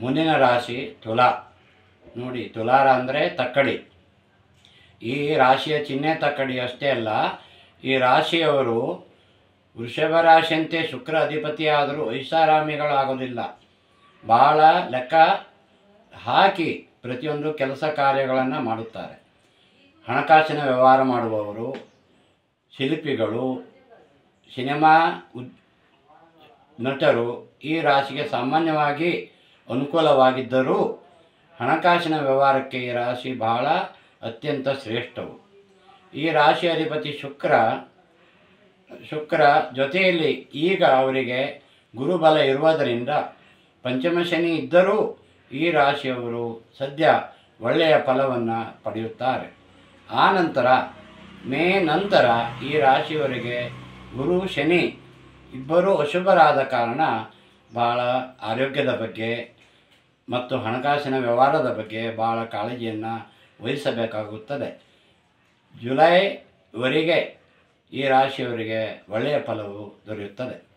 ಮುಂದಿನ ರಾಶಿ ತುಲಾ. ನೋಡಿ, ತುಲಾರ ಅಂದರೆ ತಕ್ಕಡಿ. ಈ ರಾಶಿಯ ಚಿಹ್ನೆ ತಕ್ಕಡಿ ಅಷ್ಟೇ ಅಲ್ಲ, ಈ ರಾಶಿಯವರು ವೃಷಭ ರಾಶಿಯಂತೆ ಶುಕ್ರ ಅಧಿಪತಿಯಾದರೂ ಐಷಾರಾಮಿಗಳಾಗೋದಿಲ್ಲ. ಭಾಳ ಲೆಕ್ಕ ಹಾಕಿ ಪ್ರತಿಯೊಂದು ಕೆಲಸ ಕಾರ್ಯಗಳನ್ನು ಮಾಡುತ್ತಾರೆ. ಹಣಕಾಸಿನ ವ್ಯವಹಾರ ಮಾಡುವವರು, ಶಿಲ್ಪಿಗಳು, ಸಿನಿಮಾ ಉದ್, ನಟರು ಈ ರಾಶಿಗೆ ಸಾಮಾನ್ಯವಾಗಿ ಅನುಕೂಲವಾಗಿದ್ದರೂ ಹಣಕಾಸಿನ ವ್ಯವಹಾರಕ್ಕೆ ಈ ರಾಶಿ ಬಹಳ ಅತ್ಯಂತ ಶ್ರೇಷ್ಠವು. ಈ ರಾಶಿ ಅಧಿಪತಿ ಶುಕ್ರ ಶುಕ್ರ ಜೊತೆಯಲ್ಲಿ ಈಗ ಅವರಿಗೆ ಗುರುಬಲ ಇರುವುದರಿಂದ ಪಂಚಮ ಶನಿ ಇದ್ದರೂ ಈ ರಾಶಿಯವರು ಸದ್ಯ ಒಳ್ಳೆಯ ಫಲವನ್ನು ಪಡೆಯುತ್ತಾರೆ. ಆ ನಂತರ ಮೇ ನಂತರ ಈ ರಾಶಿಯವರಿಗೆ ಗುರು, ಶನಿ ಇಬ್ಬರೂ ಅಶುಭರಾದ ಕಾರಣ ಬಹಳ ಆರೋಗ್ಯದ ಬಗ್ಗೆ ಮತ್ತು ಹಣಕಾಸಿನ ವ್ಯವಹಾರದ ಬಗ್ಗೆ ಭಾಳ ಕಾಳಜಿಯನ್ನು ವಹಿಸಬೇಕಾಗುತ್ತದೆ. ಜುಲೈವರೆಗೆ ಈ ರಾಶಿಯವರಿಗೆ ಒಳ್ಳೆಯ ಫಲವು ದೊರೆಯುತ್ತದೆ.